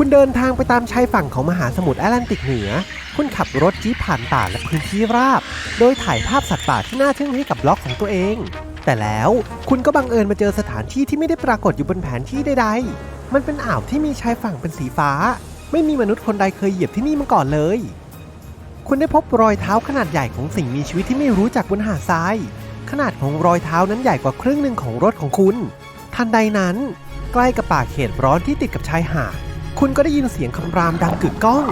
คุณเดินทางไปตามชายฝั่งของมหาสมุทรแอตแลนติกเหนือ คุณขับรถจี๊ปผ่านป่าและพื้นที่ราบ โดยถ่ายภาพสัตว์ป่าที่น่าทึ่งให้กับบล็อกของตัวเอง แต่แล้วคุณก็บังเอิญมาเจอสถานที่ที่ไม่ได้ปรากฏอยู่บนแผนที่ใดๆ มันเป็นอ่าวที่มีชายฝั่งเป็นสีฟ้า ไม่มีมนุษย์คนใดเคยเหยียบที่นี่มาก่อนเลย คุณได้พบรอยเท้าขนาดใหญ่ของสิ่งมีชีวิตที่ไม่รู้จักบนหาดทราย ขนาดของรอยเท้านั้นใหญ่กว่าครึ่งหนึ่งของรถของคุณ ทันใดนั้น ใกล้กับป่าเขตร้อนที่ติดกับชายหาด คุณก็ได้ยินเสียงคำรามดังกึกก้อง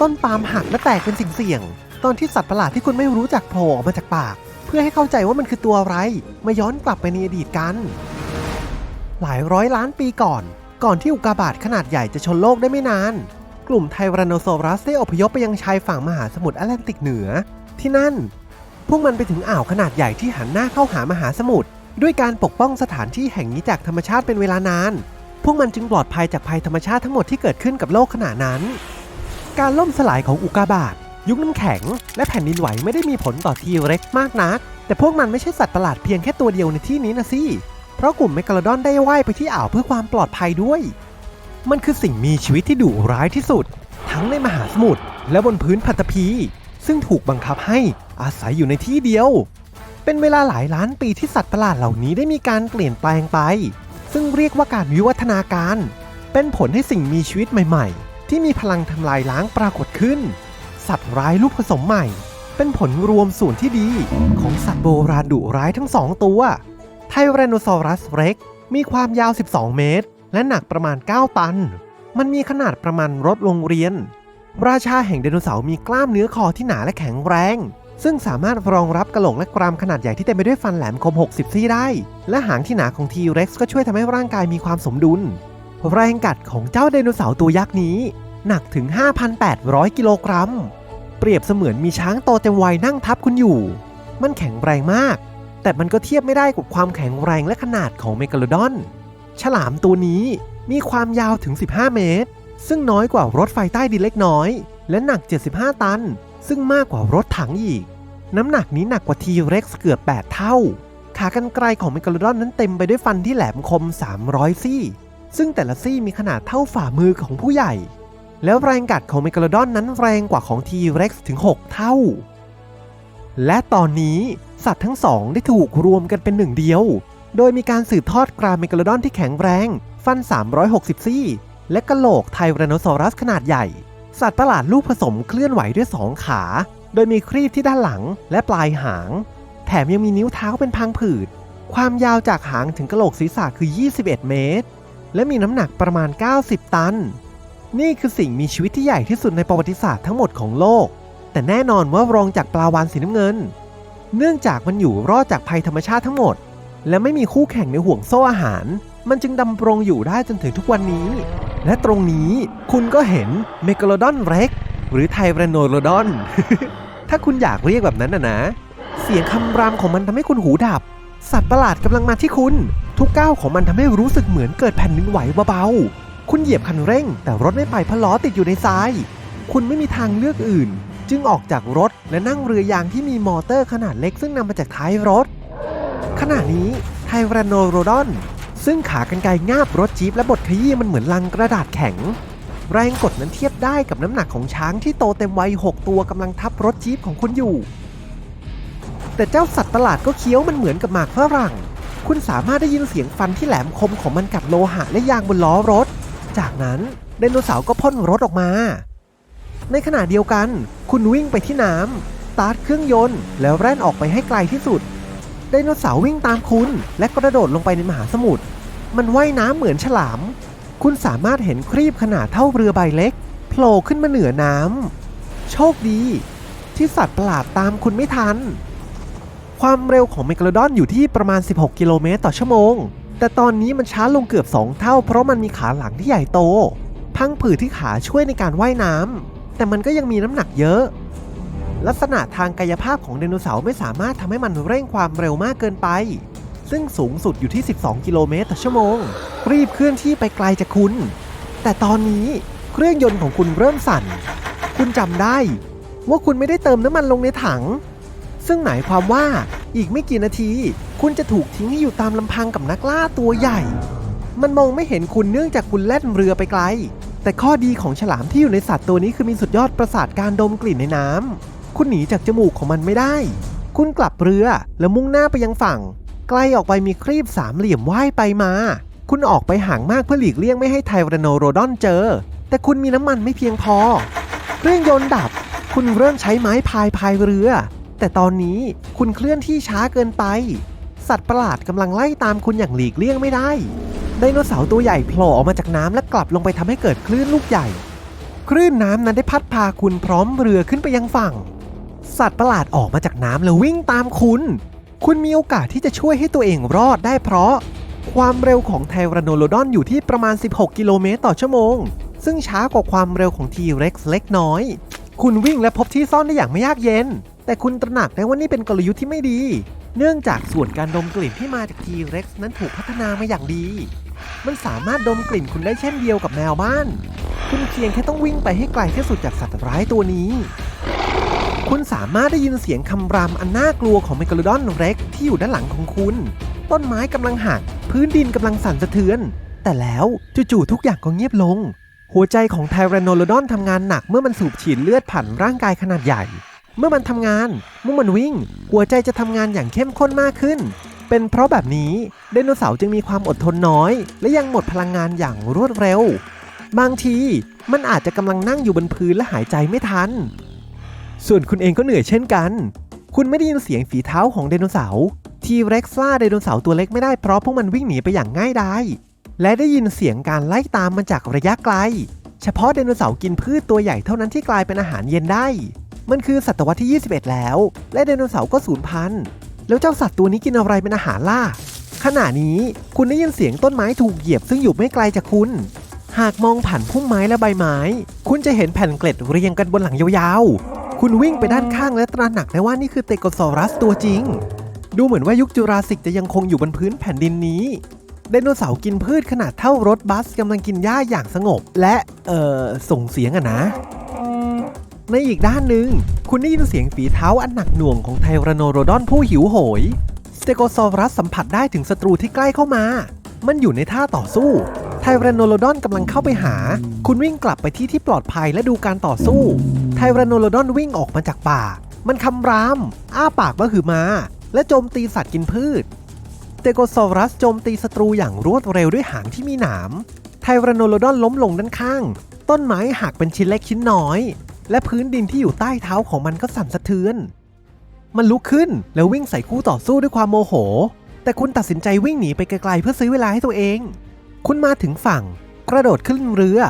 ต้นปาล์มหักและแตกเป็นสิ่งเสี่ยง ตอนที่สัตว์ประหลาดที่คุณไม่รู้จักโผล่ออกมาจากปาก เพื่อให้เข้าใจว่ามันคือตัวอะไร มาย้อนกลับไปในอดีตกัน หลายร้อยล้านปีก่อน ก่อนที่อุกกาบาตขนาดใหญ่จะชนโลกได้ไม่นาน กลุ่มไทแรนโนซอรัสได้อพยพไปยังชายฝั่งมหาสมุทรแอตแลนติกเหนือ ที่นั่น พวกมันไปถึงอ่าวขนาดใหญ่ที่หันหน้าเข้าหามหาสมุทรด้วยการปกป้องสถานที่แห่งนี้จากธรรมชาติเป็นเวลานาน พวกมันจึงปลอดภัยจากภัยธรรมชาติทั้งหมดที่เกิดขึ้นกับโลกขณะนั้น การล่มสลายของอุกกาบาตยุคน้ำแข็ง และแผ่นดินไหวไม่ได้มีผลต่อทีเร็กมากนัก แต่พวกมันไม่ใช่สัตว์ประหลาดเพียงแค่ตัวเดียวในที่นี้นะสิเพราะกลุ่มเมกาโลดอนได้ว่ายไปที่อ่าวเพื่อความปลอดภัยด้วย มันคือสิ่งมีชีวิตที่ดุร้ายที่สุด ทั้งในมหาสมุทรและบนพื้นพัตภีซึ่งถูกบังคับให้อาศัยอยู่ในที่เดียว เป็นเวลาหลายล้านปีที่สัตว์ประหลาดเหล่านี้ได้มีการเปลี่ยนแปลงไป ซึ่งเรียกว่าการวิวัฒนาการ เป็นผลให้สิ่งมีชีวิตใหม่ ๆ ที่มีพลังทำลายล้างปรากฏขึ้น สัตว์ร้ายลูกผสมใหม่ เป็นผลรวมส่วนที่ดี ของสัตว์โบราณดุร้ายทั้งสองตัว ไทแรนโนซอรัสเร็กมีความยาว 12 เมตร และหนักประมาณ 9 ตัน มันมีขนาดประมาณรถโรงเรียน ราชาแห่งไดโนเสาร์มีกล้ามเนื้อคอที่หนาและแข็งแรง ซึ่งสามารถรองรับกระโหลกและกรามขนาดใหญ่ที่เต็มไปด้วยฟันแหลมคม 60 ซี่ได้ และหางที่หนาของทีเร็กซ์ก็ช่วยทำให้ร่างกายมีความสมดุล แรงกัดของเจ้าไดโนเสาร์ตัวยักษ์นี้ หนักถึง 5,800 กิโลกรัม เปรียบเสมือนมีช้างโตเต็มวัยนั่งทับคุณอยู่ มันแข็งแรงมาก แต่มันก็เทียบไม่ได้กับความแข็งแรงและขนาดของเมกาโลดอน ฉลามตัวนี้มีความยาวถึง 15 เมตร ซึ่งน้อยกว่ารถไฟใต้ดินเล็กน้อย และหนัก 75 ตัน ซึ่งมากกว่ารถถังอีก น้ำหนักนี้หนักกว่าทีเร็กซ์เกือบ 8 เท่า ขากรรไกรของเมกาโลดอนนั้นเต็มไปด้วยฟันที่แหลมคม 300 ซี่ ซึ่งแต่ละซี่มีขนาดเท่าฝ่ามือของผู้ใหญ่ แล้วแรงกัดของเมกาโลดอนนั้นแรงกว่าของทีเร็กซ์ถึง 6 เท่า และตอนนี้สัตว์ทั้งสองได้ถูกรวมกันเป็นหนึ่งเดียว โดยมีการสืบทอดกรามเมกาโลดอนที่แข็งแรง ฟัน 360 ซี่ และกระโหลกไทแรนโนซอรัสขนาดใหญ่ สัตว์ประหลาดลูกผสมเคลื่อนไหวด้วย2ขา โดยมีครีบที่ด้านหลังและปลายหาง แถมยังมีนิ้วเท้าเป็นพังผืด ความยาวจากหางถึงกระโหลกศีรษะคือ 21 เมตร และมีน้ำหนักประมาณ 90 ตัน นี่คือสิ่งมีชีวิตที่ใหญ่ที่สุดในประวัติศาสตร์ทั้งหมดของโลก แต่แน่นอนว่ารองจากปลาวาฬสีน้ำเงิน เนื่องจากมันอยู่รอดจากภัยธรรมชาติทั้งหมด และไม่มีคู่แข่งในห่วงโซ่อาหาร มันจึงดำรงอยู่ได้จนถึงทุกวันนี้ และตรงนี้คุณก็เห็นเมกโลดอนเร็ก หรือไทแรนโนโลดอน ถ้าคุณอยากเรียกแบบนั้นนะนะ เสียงคำรามของมันทำให้คุณหูดับ สัตว์ประหลาดกำลังมาที่คุณ ทุกก้าวของมันทำให้รู้สึกเหมือนเกิดแผ่นดินไหวเบาๆ คุณเหยียบคันเร่ง แต่รถไม่ไปเพราะล้อติดอยู่ในทราย คุณไม่มีทางเลือกอื่น จึงออกจากรถและนั่งเรือยางที่มีมอเตอร์ขนาดเล็กซึ่งนำมาจากท้ายรถ ขณะนี้ไทแรนโนโรดอนซึ่งขากรรไกรงาบรถจี๊ปและบดขยี้มันเหมือนลังกระดาษแข็ง แรงกดนั้นเทียบได้กับน้ำหนักของช้างที่โตเต็มวัย 6 ตัวกำลังทับรถจี๊ปของคุณอยู่ แต่เจ้าสัตว์ประหลาดก็เคี้ยวมันเหมือนกับหมากฝรั่ง คุณสามารถได้ยินเสียงฟันที่แหลมคมของมันกัดโลหะและยางบนล้อรถ จากนั้นไดโนเสาร์ก็พ่นรถออกมา ในขณะเดียวกัน คุณวิ่งไปที่น้ำสตาร์ทเครื่องยนต์ แล้วแล่นออกไปให้ไกลที่สุดไดโนเสาร์วิ่งตามคุณ และกระโดดลงไปในมหาสมุทรมันว่ายน้ำเหมือนฉลาม คุณสามารถเห็นครีบขนาดเท่าเรือใบเล็กโผล่ขึ้นมาเหนือน้ำ โชคดี ที่สัตว์ประหลาดตามคุณไม่ทัน ความเร็วของเมกาโลดอนอยู่ที่ประมาณ 16 กิโลเมตรต่อชั่วโมง แต่ตอนนี้มันช้าลงเกือบ 2 เท่า เพราะมันมีขาหลังที่ใหญ่โตพังผืดที่ขาช่วยในการว่ายน้ำ แต่มันก็ยังมีน้ำหนักเยอะ ลักษณะทางกายภาพของไดโนเสาร์ไม่สามารถทำให้มันเร่งความเร็วมากเกินไป ซึ่งสูงสุดอยู่ที่ 12 กิโลเมตรต่อชั่วโมง รีบเคลื่อนที่ไปไกลจากคุณ แต่ตอนนี้เครื่องยนต์ของคุณเริ่มสั่น คุณจำได้ ว่าคุณไม่ได้เติมน้ำมันลงในถัง ซึ่งหมายความว่าอีกไม่กี่นาที คุณจะถูกทิ้งให้อยู่ตามลำพังกับนักล่าตัวใหญ่ มันมองไม่เห็นคุณเนื่องจากคุณแล่นเรือไปไกล แต่ข้อดีของฉลามที่อยู่ในสัตว์ตัวนี้คือมีสุดยอดประสาทการดมกลิ่นในน้ำคุณหนีจากจมูกของมันไม่ได้ คุณกลับเรือแล้วมุ่งหน้าไปยังฝั่ง ไกลออกไปมีครีบสามเหลี่ยมว่ายไปมา คุณออกไปห่างมากเพื่อหลีกเลี่ยงไม่ให้ไทรานโนโรดอนเจอ แต่คุณมีน้ำมันไม่เพียงพอ เครื่องยนต์ดับ คุณเริ่มใช้ไม้พายพายเรือ แต่ตอนนี้คุณเคลื่อนที่ช้าเกินไป สัตว์ประหลาดกำลังไล่ตามคุณอย่างหลีกเลี่ยงไม่ได้ ไดโนเสาร์ตัวใหญ่โผล่ออกมาจากน้ำและกลับลงไปทำให้เกิดคลื่นลูกใหญ่ คลื่นน้ำนั้นได้พัดพาคุณพร้อมเรือขึ้นไปยังฝั่ง สัตว์ประหลาดออกมาจากน้ำแล้ววิ่งตามคุณ คุณมีโอกาสที่จะช่วยให้ตัวเองรอดได้เพราะ ความเร็วของไทรโนโลดอนอยู่ที่ประมาณ 16 กิโลเมตรต่อชั่วโมง ซึ่งช้ากว่าความเร็วของทีเร็กซ์เล็กน้อย คุณวิ่งและพบที่ซ่อนได้อย่างไม่ยากเย็น แต่คุณตระหนักได้ว่านี่เป็นกลยุทธ์ที่ไม่ดี เนื่องจากส่วนการดมกลิ่นที่มาจากทีเร็กซ์นั้นถูกพัฒนามาอย่างดี มันสามารถดมกลิ่นคุณได้เช่นเดียวกับแมวบ้าน คุณเพียงแค่ต้องวิ่งไปให้ไกลที่สุดจากสัตว์ร้ายตัวนี้ คุณสามารถได้ยินเสียงคำรามอันน่ากลัวของเมกาโลดอนเร็กที่อยู่ด้านหลังของคุณ ต้นไม้กำลังหัก พื้นดินกำลังสั่นสะเทือน แต่แล้วจู่ๆทุกอย่างก็เงียบลง หัวใจของไทแรนโนโลดอนทำงานหนักเมื่อมันสูบฉีดเลือดผ่านร่างกายขนาดใหญ่ เมื่อมันทำงานเมื่อมันวิ่ง หัวใจจะทำงานอย่างเข้มข้นมากขึ้น เป็นเพราะแบบนี้ไดโนเสาร์จึงมีความอดทนน้อย และยังหมดพลังงานอย่างรวดเร็ว บางทีมันอาจจะกำลังนั่งอยู่บนพื้นและหายใจไม่ทัน ส่วนคุณเองก็เหนื่อยเช่นกัน คุณไม่ได้ยินเสียงฝีเท้าของไดโนเสาร์ทีเร็กซ์ล่าไดโนเสาร์ตัวเล็กไม่ได้เพราะพวกมันวิ่งหนีไปอย่างง่ายดายและได้ยินเสียงการไล่ตามมันจากระยะไกล เฉพาะไดโนเสาร์กินพืชตัวใหญ่เท่านั้นที่กลายเป็นอาหารเย็นได้ มันคือศตวรรษที่ 21 แล้ว และไดโนเสาร์ก็สูญพันธุ์แล้วเจ้าสัตว์ตัวนี้กินอะไรเป็นอาหารล่ะขณะนี้คุณได้ยินเสียงต้นไม้ถูกเหยียบซึ่งอยู่ไม่ไกลจากคุณ หากมองผ่านพุ่มไม้และใบไม้ คุณจะเห็นแผ่นเกล็ดเรียงกันบนหลังยาวๆ คุณวิ่งไปด้านข้างและตระหนักได้ว่านี่คือเตโกซอรัสตัวจริง ดูเหมือนว่ายุคจูราสสิกจะยังคงอยู่บนพื้นแผ่นดินนี้ไดโนเสาร์กินพืชขนาดเท่ารถบัสกำลังกินหญ้าอย่างสงบ และเอ่อส่งเสียงอะนะ ในอีกด้านหนึ่ง คุณได้ยินเสียงฝีเท้าอันหนักหน่วงของไทรโนโรดอนผู้หิวโหยสเตโกซอรัสสัมผัสได้ถึงศัตรูที่ใกล้เข้ามา มันอยู่ในท่าต่อสู้ ไทรโนโลดอนกำลังเข้าไปหา คุณวิ่งกลับไปที่ที่ปลอดภัยและดูการต่อสู้ ไทรนโนโลดอนวิ่งออกมาจากป่า มันคำราม อ้าปากมาหือมา และโจมตีสัตว์กินพืช เตโกซอรัสโจมตีศัตรูอย่างรวดเร็วด้วยหางที่มีหนามไทรนโนโลดอนล้มลงด้านข้าง ต้นไม้หักเป็นชิ้นเล็กชิ้นน้อย และพื้นดินที่อยู่ใต้เท้าของมันก็สั่นสะเทือน มันลุกขึ้นแล้ววิ่งใส่คู่ต่อสู้ด้วยความโมโห แต่คุณตัดสินใจวิ่งหนีไปไกลๆเพื่อซื้อเวลาให้ตัวเอง คุณมาถึงฝั่ง กระโดดขึ้นเรือ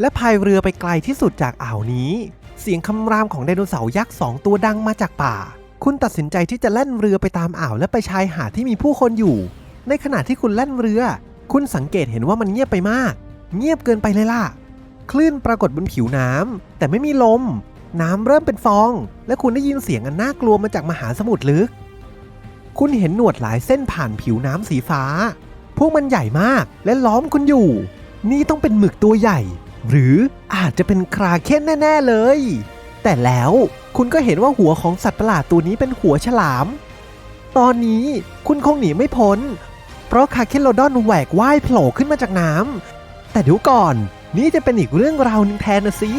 และพายเรือไปไกลที่สุดจากอ่าวนี้ เสียงคำรามของไดโนเสาร์ยักษ์สองตัวดังมาจากป่า คุณตัดสินใจที่จะแล่นเรือไปตามอ่าวและไปชายหาดที่มีผู้คนอยู่ ในขณะที่คุณแล่นเรือ คุณสังเกตเห็นว่ามันเงียบไปมาก เงียบเกินไปเลยล่ะ คลื่นปรากฏบนผิวน้ำแต่ไม่มีลม น้ำเริ่มเป็นฟอง และคุณได้ยินเสียงอันน่ากลัวมาจากมหาสมุทรลึก คุณเห็นหนวดหลายเส้นผ่านผิวน้ำสีฟ้า พวกมันใหญ่มากและล้อมคุณอยู่ นี่ต้องเป็นหมึกตัวใหญ่ หรืออาจจะเป็นคราเค้นแน่ ๆ เลย แต่แล้วคุณก็เห็นว่าหัวของสัตว์ประหลาดตัวนี้เป็นหัวฉลาม ตอนนี้คุณคงหนีไม่พ้น เพราะคาเคนโลดอนแหวกว่ายโผล่ขึ้นมาจากน้ำแต่เดี๋ยวก่อน นี่จะเป็นอีกเรื่องราวหนึงแทนนะสิ